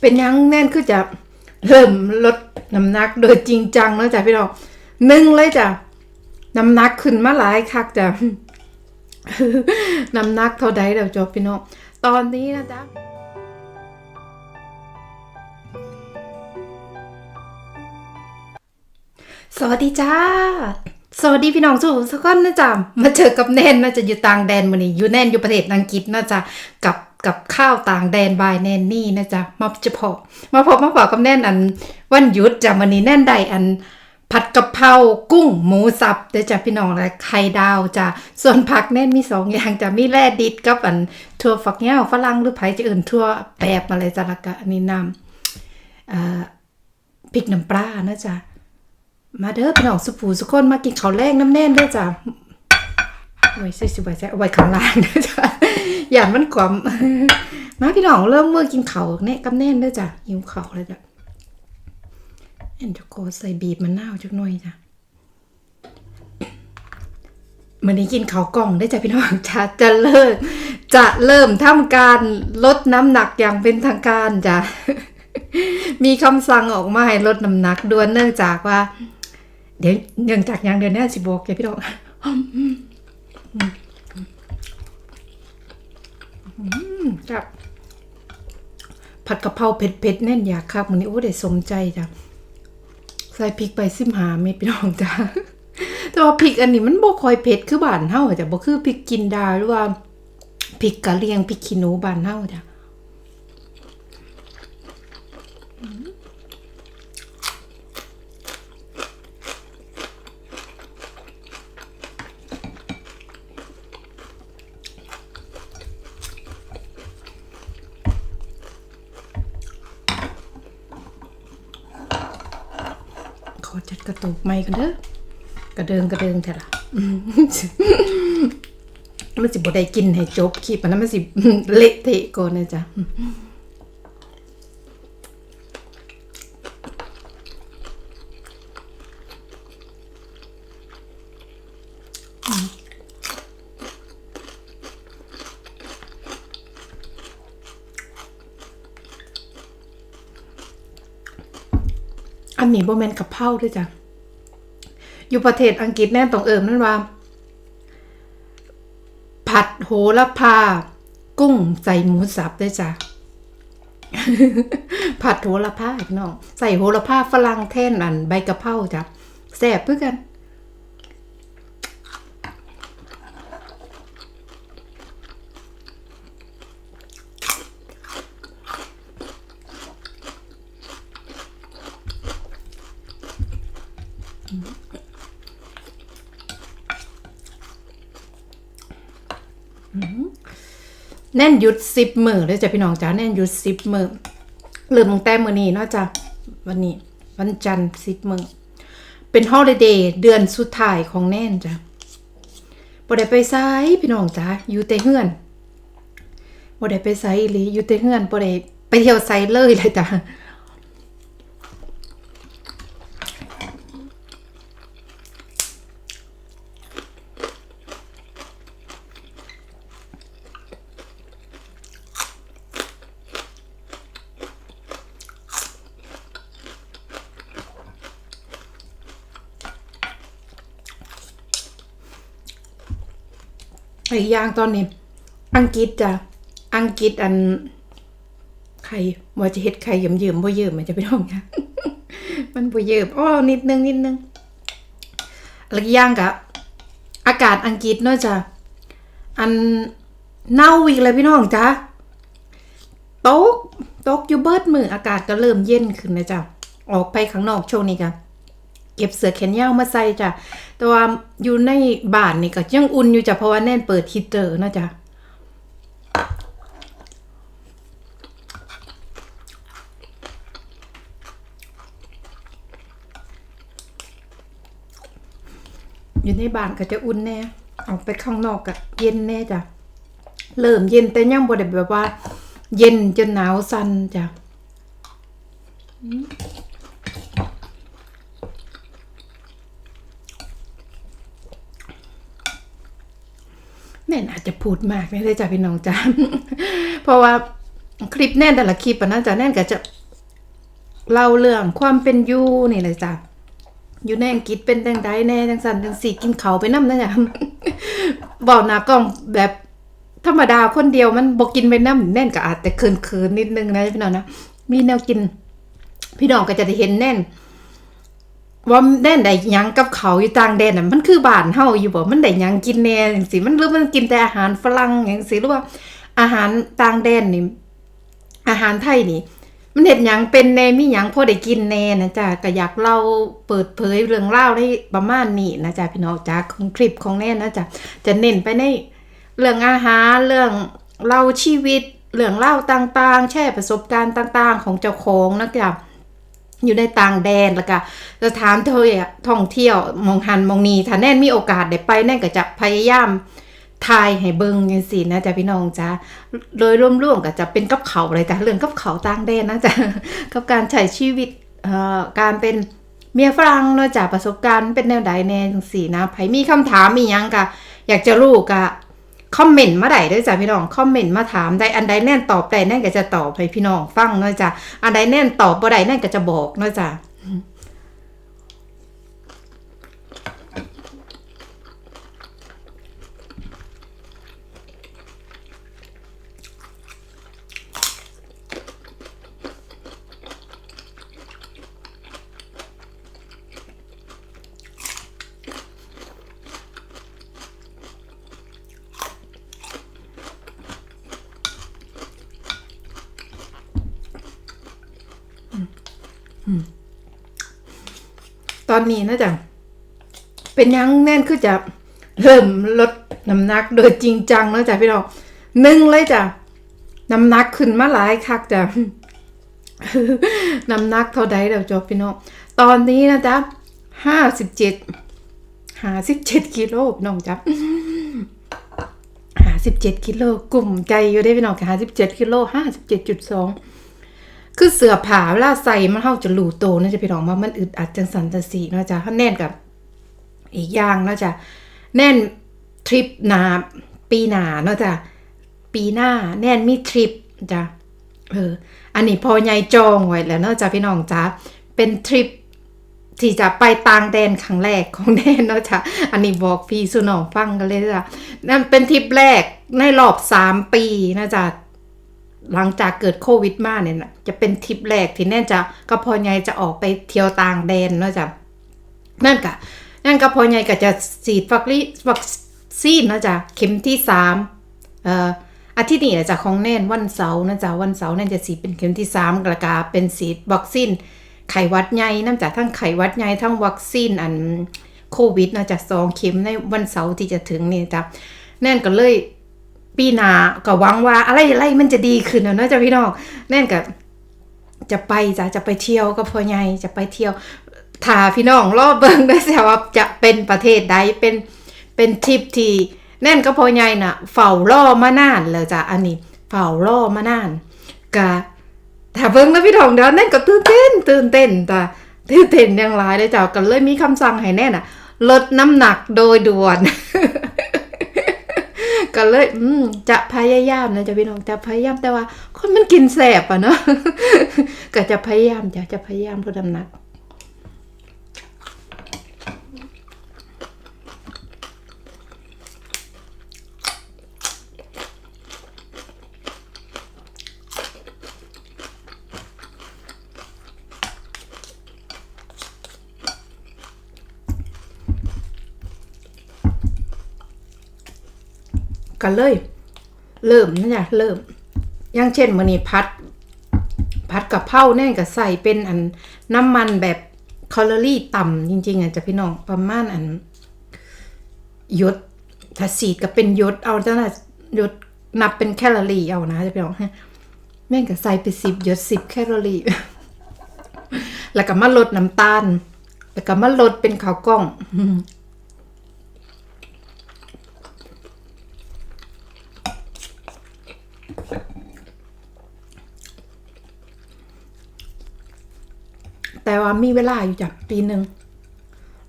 เป็นยังแน่นคือจะเริ่มลดน้ำหนักโดยจริงจังแล้วจ้ะพี่น้องหนึ่งเลยจ้ะน้ำหนักขึ้นมาหลายคักจ้ะน้ำหนักเท่าใดเดี๋ยวจบพี่น้องตอนนี้นะจ๊ะสวัสดีจ้า สวัสดีพี่น้องสู่สกอนนะจ๊ะมาเจอกับแนนนะจะอยู่ต่างแดนมันนี่อยู่แนนอยู่ประเทศอังกฤษนะจ๊ะกับ กับข้าวต่างแดนบายแนนนี่นะจ๊ะมาเฉพาะมาพบมาพอกับแน่นอัน วันหยุดจ้ะวันนี้แน่นได้อัน ผัดกะเพรากุ้งหมูสับเดี๋ยวจ้ะพี่น้องและไข่ดาวจ้ะส่วนผักแน่นมีสองอย่างจ้ะมีแร่ดิดกับอันถั่วฝักยวฝรั่งหรือไผจะอื่นทั่วแปบอะไรจ้ะละก็อันนี้นำเอ่อพริกน้ำปลานะจ๊ะมาเด้อพี่น้องสุผูสุคนมากินข้าวแรงน้ำแน่นเด้อจ้ะ ไว้ใส่สิไว้ใส่เอาไว้ข้างล่างเด้อจ้ะอย่ามันกวามมาพี่น้องเริ่มมือกินเขาเนี่ยกับแน่นด้อจ้ะหิวข้าเลยจ้ะแอนจะโกใส่บีบมะนาวจักหน่อยจ้ะมื่อนี้กินเขากล่องได้จ้ะพี่น้องจะจะเลิก จะเริ่มทำการลดน้ำหนักอย่างเป็นทางการจ้ะมีคำสั่งออกมาให้ลดน้ำหนักด่วนเนื่องจากว่า เดี๋ยวเนื่องจากอย่างเดียวแน่สิบอกแกพี่น้องอื จับผัดกะเพราเผ็ดๆแน่นอยากครับมันนี้โอ้ได้สมใจจ้ะใส่พริกไปซิมหาเม็ดพี่น้องจ้ะแต่ว่าพริกอันนี้มันบ่คอยเผ็ดคือบ้านเฮาจ้ะบ่คือพริกกินดาหรือว่าพริกกะเรียงพริกขี้หนูบ้านเฮาจ้ะ ขอจัดกระตุก ไม้กันเด้อกระเดิงกระเดิงเถอะล่ะอืมมันสิบ่ได้กินให้จบคลิปอันนั้นมันสิเละเทะก่อนนะจ๊ะอันนี้บ่แม่นกะเพราด้วยจ้ะ อยู่ประเทศอังกฤษแน่ต้องเอิมนั่นว่า ผัดโหระพา กุ้งใส่หมูสับด้วยจ้ะผัดโหระพาพี่น้อง ใส่โหระพาฝรั่งแท่นอันใบกะเพราจ้ะแซ่บเพื่อกัน แน่นยุดสิบมือเลยจ้ะพี่น้องจ้าแน่นยุดสิบมือเริ่มตั้งแต่มือนี้เนาะจ้ะวันนี้ วันจันทร์สิบมือเป็นฮอลิเดย์เดือนสุดท้ายของแน่นจ้ะบ่ได้ไปไสพี่น้องจ้าอยู่แต่เฮือนบ่ได้ไปไสอีหลีอยู่แต่เฮือนบ่ได้ไปเที่ยวไสเลยเลยจ้ะ อีกอย่างตอนนี้ อังกฤษจ้ะอังกฤษอันไข่ว่าจะเฮ็ดไข่เยิ้มๆบ่เยิ้มมันจะไปท้องค่ะมันบ่เยิ้มอ้อนิดนึงนิดนึงแล้วอีกอย่างกะอากาศอังกฤษเนาะจ้ะอันเน่าอีกเลยพี่น้องจ้ะตกตกอยู่เบิดมืออากาศก็เริ่มเย็นขึ้นนะจ้ะออกไปข้างนอกช่วงนี้กะ เก็บเสือแขนยาวมาใส่จ้ะ แต่ว่าอยู่ในบ้านนี่ก็ยังอุ่นอยู่จ้ะ เพราะว่าแน่นเปิดฮีเตอร์นะจ้ะอยู่ในบ้านก็จะอุ่นแน่ออกไปข้างนอกก็เย็นแน่จ้ะ เริ่มเย็นแต่ยังบ่ได้แบบว่า เย็นจนหนาวสั่นจ้ะ แม่นอาจจะพูดมากไม่ได้จ้ะพี่น้องจ้าเพราะว่าคลิปแน่นแต่ละคลิปนะจ๊ะแน่นก็จะเล่าเรื่องความเป็นยูนี่เลยจ้ะอยู่ในอังกฤษเป็นจังไดแน่จังสันจังสีกินเขาไปน้ำนะจ๊ะบอกหนากล้องแบบธรรมดาคนเดียวมันบอกกินไปน้ำแน่นก็อาจจะเคินๆนิดนึงนะพี่น้องนะมีแนวกิน พี่น้องก็จะได้เห็นแน่น ว่าแน่นได้หยังกับเขาอยู่ต่างแดนน่ะมันคือบ้านเฮาอยู่บ่มันได้ยังกินแน่จังซี่มันหรือมันกินแต่อาหารฝรั่งจังซี่หรือว่าอาหารต่างแดนนี่อาหารไทยนี่ มันเห็ดหยังเป็นแน่มีหยังพอได้กินแน่นะจ๊ะก็อยากเล่าเปิดเผยเรื่องเล่าได้ประมาณนี้นะจ๊ะพี่น้องจ้าของคลิปของแน่นะจ๊ะจะเน้นไปในเรื่องอาหารเรื่องเล่าชีวิตเรื่องเล่าต่างๆ แชร์ประสบการณ์ต่าง ๆ ของเจ้าของนะจ๊ะ อยู่ในต่างแดนแล้วก็จะถามเธออะท่องเที่ยวมองหันมองนีถ้าแน่นมีโอกาสได้ไปแน่นก็จะพยายามทายให้เบิงจังซี่นะจ๊ะพี่น้องจ้าโดยร่วมๆก็จะเป็นกับเขาเลยจ้ะเรื่องกับเขาต่างแดนนะจ๊ะกับการใช้ชีวิตเอ่อการเป็นเมียฝรั่งเนาะจ้ะประสบการณ์เป็นแนวใดแน่จังซี่นะไผมีคำถามมีหยังก็อยากจะรู้ก็ คอมเมนต์มาได้ด้วยจ้ะพี่น้องคอมเมนต์มาถามได้อันใดแน่นตอบได้แน่นก็จะตอบให้พี่น้องฟังเนาะจ้ะอันใดแน่นตอบบ่ได้แน่นก็จะบอกเนาะจ้ะ ตอนนี้นะจ๊ะเป็นยังแน่นคือจะเริ่มลดน้ำหนักโดยจริงจังแล้วจ้ะพี่น้องหนึ่งเลยจ้ะน้ำหนักขึ้นมาหลายคักจ้ะน้ำหนักเท่าใดเดี๋ยวจบพี่น้องตอนนี้นะจ๊ะห้าสิบเจ็ดห้าสิบเจ็ดกิโลน้องจ๊ะห้าสิบเจ็ดกิโลกลุ่มใจอยู่ได้พี่น้องห้าสิบเจ็ดกิโลห้าสิบเจ็ดจุดสอง คือเสือผาเวลาใส่มันเข้าจะหลูโตนะจะไปลองว่ามันอึดอัดจังสันจังสีเนาะจ๊ะถ้าแน่นกับอีกอย่างเนาะจ๊ะแน่นทริปหนาปีหนาเนาะจ๊ะปีหน้าแน่นมีทริปจ้ะเอออันนี้พอใหญ่จองไว้แล้วเนาะจ๊ะพี่น้องจ๊ะเป็นทริปที่จะไปต่างแดนครั้งแรกของแน่นเนาะจ๊ะอันนี้บอกพี่สุนองฟังกันเลยจ้ะนั่นเป็นทริปแรกในรอบสามปีนะจ๊ะ หลังจากเกิดโควิดมาเนี่ยจะเป็นทริปแรกที่แน่นจะก็พอใหญ่จะออกไปเที่ยวต่างแดนเนาะจ้ะนั่นกะนั่นก็พอใหญ่ก็จะฉีดวัคซีวัคซีนเนาะจ้ะเข็มที่สามเอ่ออาทิตย์นี้จะของแน่นวันเสาร์นะจ๊ะวันเสาร์นั่นจะฉีดเป็นเข็มที่สามกระกาเป็นฉีดวัคซีนไข้วัดใหญ่นั่นจ้ะทั้งไข้วัดใหญ่ทั้งวัคซีนอันโควิดนะจ้ะสองเข็มในวันเสาร์ที่จะถึงนี่จ้ะแน่นก็เลย ปีหน้าก็หวังว่าอะไรอะไรมันจะดีขึ้นนะเนาะจ้ะพี่น้องแน่นกับจะไปจ้ะจะไปเที่ยวก็พอใหญ่จะไปเที่ยวถ้าพี่น้องรอบเบิ่งได้สิว่าจะเป็นประเทศใดเป็นเป็นทริปที่แน่นก็พอใหญ่น่ะ เฝ้ารอมานานแล้วจ้ะอันนี้ เฝ้ารอมานานกะถ้าเบิ่งแล้วพี่น้องเดี๋ยวแน่นก็ตื่นเต้น ตื่นเต้นจ้ะตื่นเต้นอย่างไรเลยจ้ะก็เลยมีคำสั่งให้แน่นอะลดน้ำหนักโดยด่วน ก็เลย อืมจะพยายามนะจะพี่น้องจะพยายามแต่ว่า คนมันกินแสบอะเนาะก็จะพยายามจะจะพยายามลดน้ำนัก ก็เลย เริ่มนะจ๊ะเริ่ม อย่างเช่นมื้อนี้พัด พัดกับเพราแน่นก็ใส่เป็นอันน้ำมันแบบแคลอรี่ต่ำจริงๆอะจ้ะพี่น้องประมาณอันยดถ้าสีดก็เป็นยดเอาจ้ะนะยดนับเป็นแคลอรี่เอานะจะพี่น้องแม่งก็ใส่ไปสิบยดสิบแคลอรี่แล้วก็มาลดน้ำตาล แล้วก็มาลดเป็นข้าวกล้อง ว่ามีเวลาอยู่จ้ะปีหนึ่ง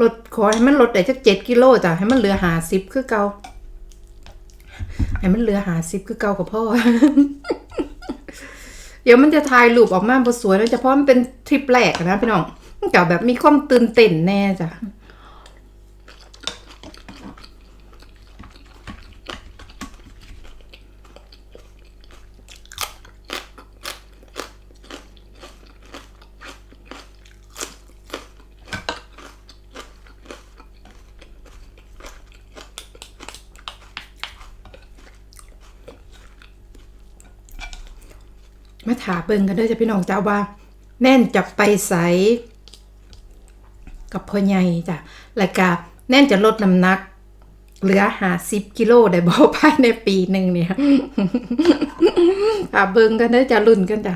ลดขอให้มันลดได้สักเจ็ดกิโลจ้ะให้มันเหลือหาสิบคือเก่าให้มันเหลือหาสิบคือเก่ากับพ่อเดี๋ยวมันจะถ่ายรูปออกมาพอสวยแล้วจะเพราะมันเป็นทริปแรกนะพี่น้องกับแบบมีความตื่นเต้นแน่จ้ะ มาถาเบิ่งกันเด้อจ้ะพี่น้องจ้าว่า แน่นจะไปใสกับพ่อใหญ่จ้ะแล้วก็แน่นจะลดน้ำหนัก เหลือหาสิบกิโลได้บ่ภายในปีหนึ่งเนี่ยถาเบิ่งกันเด้อจ้ะรุ่นกันจ้ะ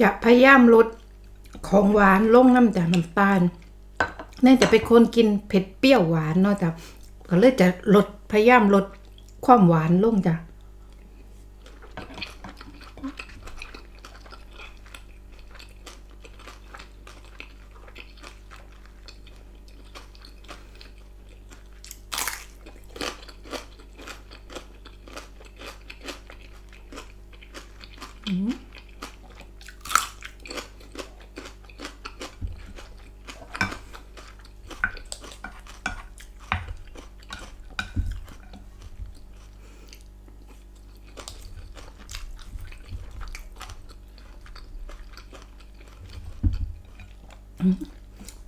จะพยายามลดของหวานลงน้ำจากน้ำตาลเน่จะเป็นคนกินเผ็ดเปรี้ยวหวานเนาะจ้ะก็เลยจะลดพยายามลดความหวานลงจ้ะ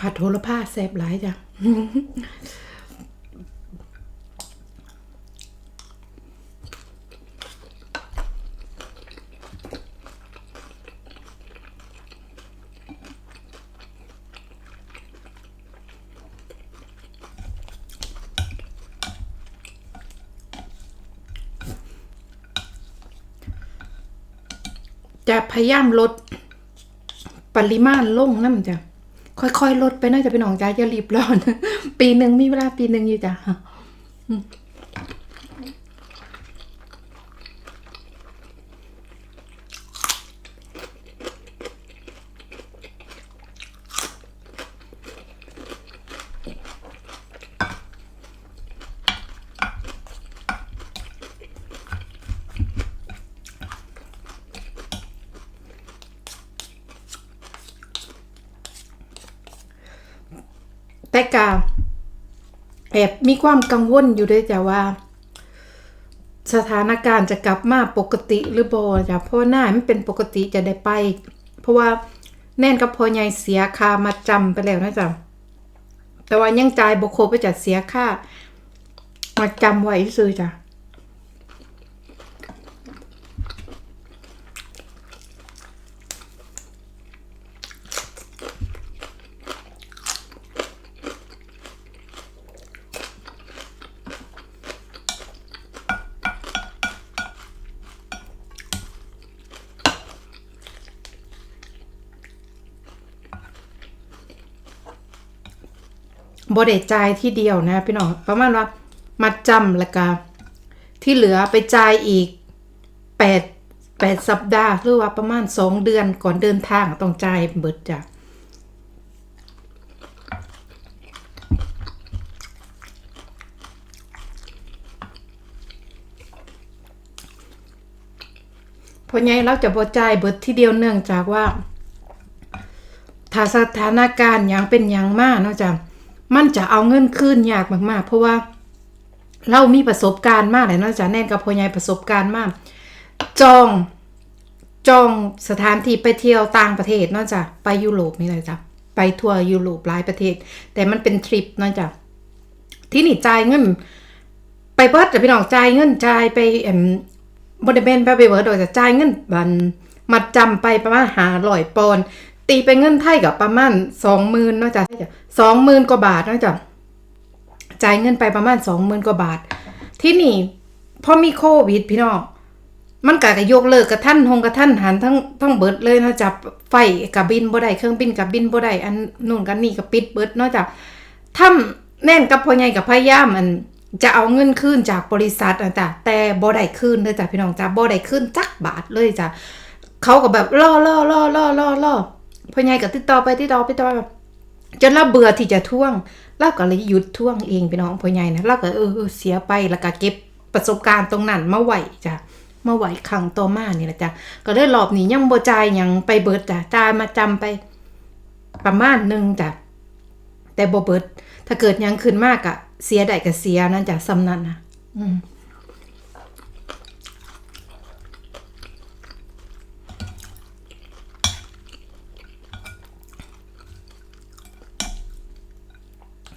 ผัด โหระพาแซ่บหลายจ้ะจะพยายามลดปริมาณลงนั่นจ้ะ ค่อยๆลดไปน่าจะเป็นของจ้าอย่ารีบร้อน ปีหนึ่งมีเวลาปีหนึ่งอยู่จ้ะ ก็แอบมีความกังวลอยู่ด้วยจ้ะว่า สถานการณ์จะกลับมาปกติหรือบ่จ้ะเพราะหน้ามันเป็นปกติจะได้ไป เพราะว่าแน่นกับพอใหญ่เสียค่ามาจำไปแล้วนะจ๊ะแต่ว่ายังจ่ายบ่ครบไปจัดเสียค่ามาจำไว้ซื้อจ้ะ บริจ่ายที่เดียวนะพี่น้องประมาณว่ามาจำแล้วก็ที่เหลือไปจ่ายอีกแปดแปดสัปดาห์หรือว่าประมาณสองเดือนก่อนเดินทางต้องจ่ายเบิดจ้ะเพราะไงเราจะบ่จ่ายเบิดที่เดียวเนื่องจากว่าถ้าสถานการณ์ย่างเป็นย่างมากเนาะจ้ะ มันจะเอาเงินคืนยากมาก ๆ เพราะว่าเรามีประสบการณ์มากเลยนาะจ้ะแน่นกับพ่อใหญ่ประสบการณ์มาก จองจองสถานที่ไปเที่ยวต่างประเทศนาะจ้ะไปยุโรปนี่เลยจ้ะไปทัวร์ยุโรปหลายประเทศ แต่มันเป็นทริปนาะจ้ะที่นี่จ่ายเงิน ไปเบิร์ดแต่พี่น้องจ่ายเงินจ่ายไปเอ็มบริเวณไปเบิร์ดโดยจะจ่ายเงินบันมาจำไปประมาณหาร้อยปอน ตีเป็นเงินไทยกับประมาณสองหมื่นเนาะจ้ะสองหมื่นกว่าบาทเนาะจ้ะจ่ายเงินไปประมาณสองหมื่นกว่าบาท ที่นี่พอมีโควิดพี่น้องมันก็ก็ยกเลิกกับท่านหงกับท่านหันทั้งทั้งเบิดเลยเนาะจ้ะไฟกับบินบ่ได้เครื่องบินกับบินบ่ได้อันนู่นกันนี่ก็ปิดเบิดเนาะจ้ะทำแน่นกับพ่อใหญ่กับพยายามอันจะเอาเงินคืนจากบริษัทอะจ้ะแต่บ่ได้คืนเลยจ้ะพี่น้องจ้ะบ่ได้คืนจักบาทเลยจ้ะเขาก็แบบล่อล่อล่อล่อล่อล่อ พ่อใหญ่ก็ติดต่อไปติดต่อไปติดต่อจนเราเบื่อที่จะท่วงเราก็เลยหยุดท่วงเองพี่น้องพ่อใหญ่นะเราก็เออเสียไปแล้วก็เก็บประสบการณ์ตรงนั้นมาไหวจ้ะมาไหวครั้งต่อมานี่แหละจ้ะก็เลยรอบนี้ยังบ่จ่ายยังไปเบิดจ้ะจ่ายมาจำไป ประมาณหนึ่งจ้ะแต่บ่เบิด ถ้าเกิดยังขึ้นมากอะเสียได้ก็เสียนั่นจ้ะซ้ำนันนะอืม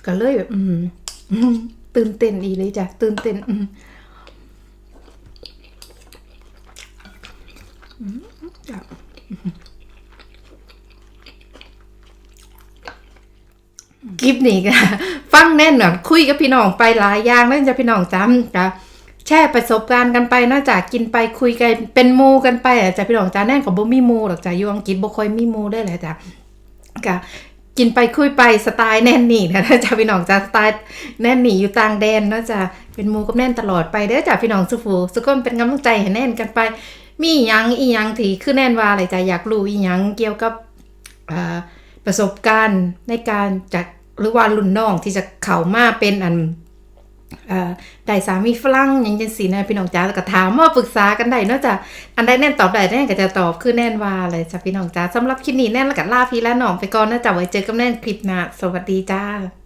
ก็เลยแบบ อืมตื่นเต้นอีเลยจ้ะตื่นเต้นอืมคลิปนี้ก็ฟังแน่นอนคุยกับพี่น้องไปหลายอย่างนั่นจะพี่น้องจำจ้ะแชร์ประสบการณ์กันไปนอกจากกินไปคุยกันเป็นมูกันไปอะจ้ะพี่น้องจ้าแน่นของบ่มีมูหรอกจ้ะยูอังกฤษบ่ค่อยมีมูได้เลยจ้ะก็ กินไปคุยไปสไตล์แน่นหนีนะจ้ะพี่น้องจ้าสไตล์แน่นหนีอยู่ต่างแดนนะจ้ะเป็นมูกับแน่นตลอดไปเด้อจ้ะพี่น้องสุฟูสุกคนเป็นกำลังใจให้แน่นกันไป มีอียังอียังที่คือแน่นว่าอะไรจ้ะอยากรู้อียังเกี่ยวกับประสบการณ์ในการจากหรือว่ารุ่นน้องที่จะเข้ามาเป็นอัน ได้สามีฝรั่งยังจังสีนะพี่น้องจ้าแล้วก็ถามว่าปรึกษากันได้เนอกจากอันใดแน่นตอบได้แน่นก็จะตอบคือแน่นว่าเลยจ้ะพี่น้องจ้าสำหรับคลิปนี้แน่นแล้วก็ลาพี่และน้องไปก่อนนะจ๊ะไว้เจอกันแน่นคลิปหน้าสวัสดีจ้า